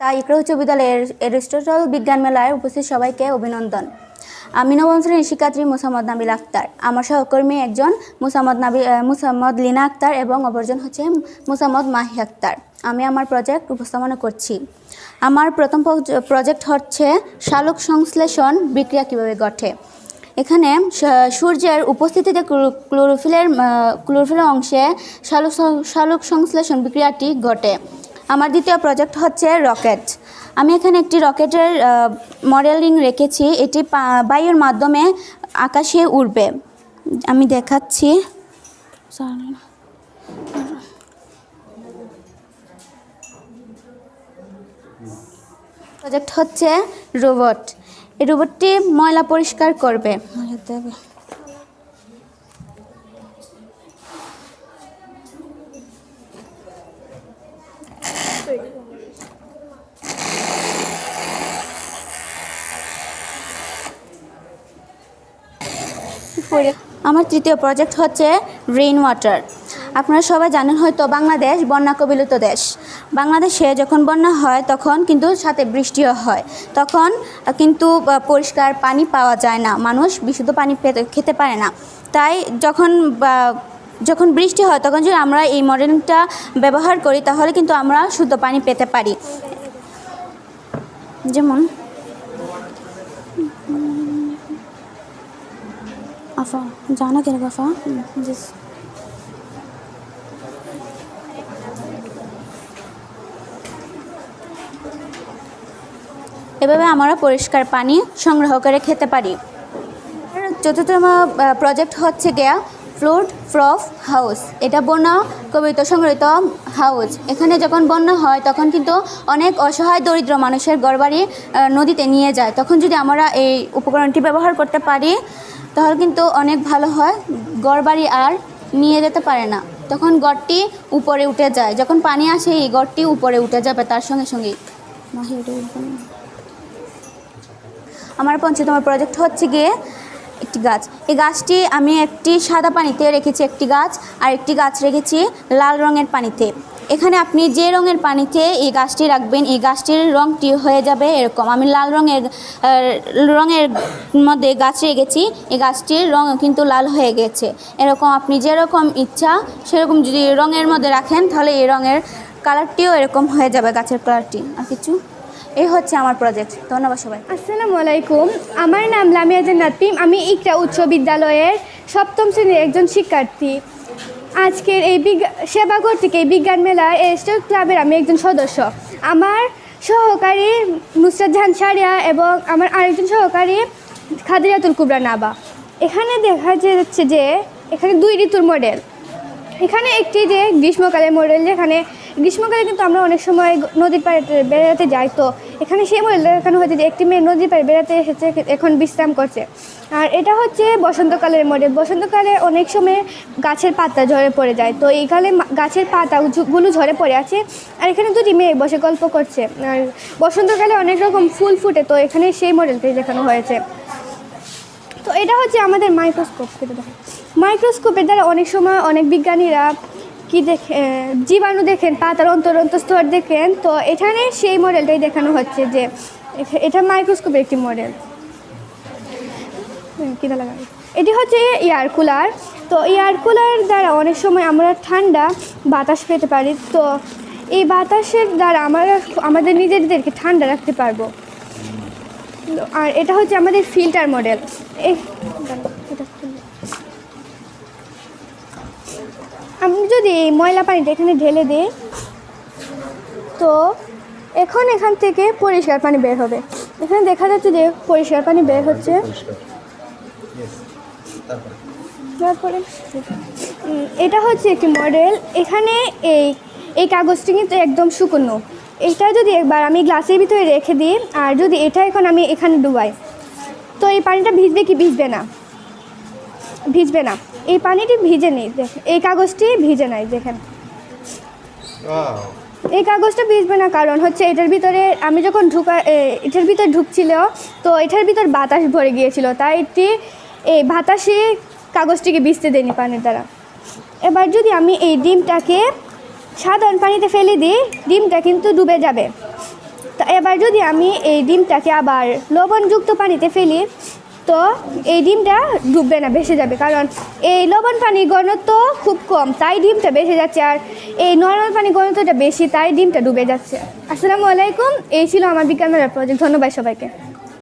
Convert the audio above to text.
তাই ইকরা উচ্চ বিদ্যালয়ের এরিস্টটল বিজ্ঞান মেলায় উপস্থিত সবাইকে অভিনন্দন। আমি নবম শ্রেণির শিক্ষার্থী মুসাম্মদ নাবিল আক্তার আমার সহকর্মী একজন মুসাম্মদ নাবি মুসাম্মদ লিনা আক্তার এবং অপরজন হচ্ছে মুসাম্মদ মাহি আক্তার আমি আমার প্রজেক্ট উপস্থাপনা করছি। আমার প্রথম প্রজ- প্রজেক্ট হচ্ছে শালক সংশ্লেষণ বিক্রিয়া কীভাবে ঘটে? এখানে সূর্যের উপস্থিতিতে ক্লো- ক্লোরোফিলের ক্লোরোফিলের অংশে শালক শালক সংশ্লেষণ বিক্রিয়াটি ঘটে। আমার দ্বিতীয় প্রজেক্ট হচ্ছে রকেট আমি এখানে একটি রকেটের মডেলিং রেখেছি। এটি বায়ুর মাধ্যমে আকাশে উড়বে। আমি দেখাচ্ছি। প্রজেক্ট হচ্ছে রোবট এই রোবটটি ময়লা পরিষ্কার করবে। আমার তৃতীয় প্রজেক্ট হচ্ছে রেইন ওয়াটার আপনারা সবাই জানেন হয়তো বাংলাদেশ বন্যা কবিলিত দেশ। বাংলাদেশে যখন বন্যা হয়, তখন কিন্তু সাথে বৃষ্টিও হয়। তখন কিন্তু পরিষ্কার পানি পাওয়া যায় না। মানুষ বিশুদ্ধ পানি খেতে পারে না। তাই যখন যখন বৃষ্টি হয়, তখন যদি আমরা এই মডেলিংটা ব্যবহার করি, তাহলে কিন্তু আমরা শুদ্ধ পানি পেতে পারি। যেমন আফা, জানা কেন আফা জিস এভাবে আমরা পরিষ্কার পানি সংগ্রহ করে খেতে পারি। চতুর্থতম প্রজেক্ট হচ্ছে গিয়া ফ্লোট প্রফ হাউস। এটা বন্যা কবিত সংগ্রহিত হাউস। এখানে যখন বন্যা হয় তখন কিন্তু অনেক অসহায় দরিদ্র মানুষের আহ, নদীতে নিয়ে যায়। তখন যদি আমরা এই উপকরণটি ব্যবহার করতে পারি তাহলে কিন্তু অনেক ভালো হয়। ঘরবাড়ি আর নিয়ে যেতে পারে না। তখন গড়টি উপরে উঠে যায়। যখন পানি আসে এই গড়টি উপরে উঠে যাবে তার সঙ্গে না। আমার পঞ্চতম প্রজেক্ট হচ্ছে গিয়ে একটি গাছ। এই গাছটি আমি একটি সাদা পানিতে রেখেছি একটি গাছ, আর একটি গাছ রেখেছি লাল রঙের পানিতে। এখানে আপনি যে রঙের পানিতে এই গাছটি রাখবেন, এই গাছটির রঙটি হয়ে যাবে এরকম। আমি লাল রঙের রঙের মধ্যে গাছ রেখেছি, এই গাছটির রঙ কিন্তু লাল হয়ে গেছে। এরকম আপনি যেরকম ইচ্ছা সেরকম যদি রঙের মধ্যে রাখেন, তাহলে এই রঙের কালারটিও এরকম হয়ে যাবে, গাছের কালারটি। আর কিছু? এই হচ্ছে আমার প্রজেক্ট ধন্যবাদ সবাই। আসসালামু আলাইকুম। আমার নাম লামিয়া জান্নাতিম আমি ইকরা উচ্চ বিদ্যালয়ের সপ্তম শ্রেণির একজন শিক্ষার্থী। আজকের এই বিজ্ঞা সেবা কর্তৃক এই বিজ্ঞান মেলার এস্টেট ক্লাবের আমি একজন সদস্য। আমার সহকারী নুসরাত জাহান সারিয়া এবং আমার আরেকজন সহকারী খাদিরাতুল কুবরা নাবা। এখানে দেখা যাচ্ছে যে এখানে দুই ঋতুর মডেল এখানে একটি যে গ্রীষ্মকালের মডেল যেখানে গ্রীষ্মকালে কিন্তু আমরা অনেক সময় নদীর পাড়ে বেড়াতে যাই, তো এখানে সেই মডেল এখানে হচ্ছে যে একটি মেয়ে নদীর পাড়ে বেড়াতে এসেছে, এখন বিশ্রাম করছে। আর এটা হচ্ছে বসন্তকালের মডেল বসন্তকালে অনেক সময় গাছের পাতা ঝরে পড়ে যায়, তো এইখানে গাছের পাতাগুলো ঝরে পড়ে আছে। আর এখানে দুটি মেয়ে বসে গল্প করছে। আর বসন্তকালে অনেক রকম ফুল ফুটে, তো এখানে সেই মডেলটাই দেখানো হয়েছে। তো এটা হচ্ছে আমাদের মাইক্রোস্কোপ মাইক্রোস্কোপের দ্বারা অনেক সময় অনেক বিজ্ঞানীরা কি দেখে জীবাণু দেখেন পাতার অন্তর অন্তঃস্তর দেখেন, তো এখানে সেই মডেলটাই দেখানো হচ্ছে যে এটা মাইক্রোস্কোপের একটি মডেল কিনা লাগাই এটি হচ্ছে এয়ার কুলার তো এয়ার কুলার দ্বারা অনেক সময় আমরা ঠান্ডা বাতাস পেতে পারি, তো এই বাতাসের দ্বারা আমরা, আমাদের নিজেদেরকে ঠান্ডা রাখতে পারব। আর এটা হচ্ছে আমাদের ফিল্টার মডেল এই আমি যদি এই ময়লা পানিটা এখানে ঢেলে দিই তো এখন এখান থেকে পরিষ্কার পানি বের হবে। এখানে দেখা যাচ্ছে যে পরিষ্কার পানি বের হচ্ছে। তারপরে? এটা হচ্ছে একটি মডেল। এখানে এই এই কাগজটি কিন্তু একদম শুকনো। এটা যদি একবার আমি গ্লাসের ভিতরে রেখে দিই আর যদি এটা এখন আমি এখানে ডুবাই তো এই পানিটা ভিজবে কি ভিজবে না? ভিজবে না। এই পানিটি ভিজে নেই এই কাগজটি ভিজে নাই দেখেন। এই কাগজটা ভিজবে না কারণ হচ্ছে এটার ভিতরে আমি যখন ঢুকা এটার ভিতরে ঢুকছিল তো এটার ভিতর বাতাস ভরে গিয়েছিল তাই এটি এই বাতাসে কাগজটিকে ভিজতে দেয়নি পানির দ্বারা। এবার যদি আমি এই ডিমটাকে সাধারণ পানিতে ফেলে দিই ডিমটা কিন্তু ডুবে যাবে। তা এবার যদি আমি এই ডিমটাকে আবার লবণযুক্ত পানিতে ফেলি তো এই ডিমটা ডুববে না, ভেসে যাবে। কারণ এই লবণ পানির ঘনত্ব খুব কম, তাই ডিমটা ভেসে যাচ্ছে। আর এই নর্মাল পানির ঘনত্বটা বেশি, তাই ডিমটা ডুবে যাচ্ছে। আসসালামু আলাইকুম, এই ছিল আমার বিজ্ঞান মেলার প্রজেক্ট ধন্যবাদ সবাইকে।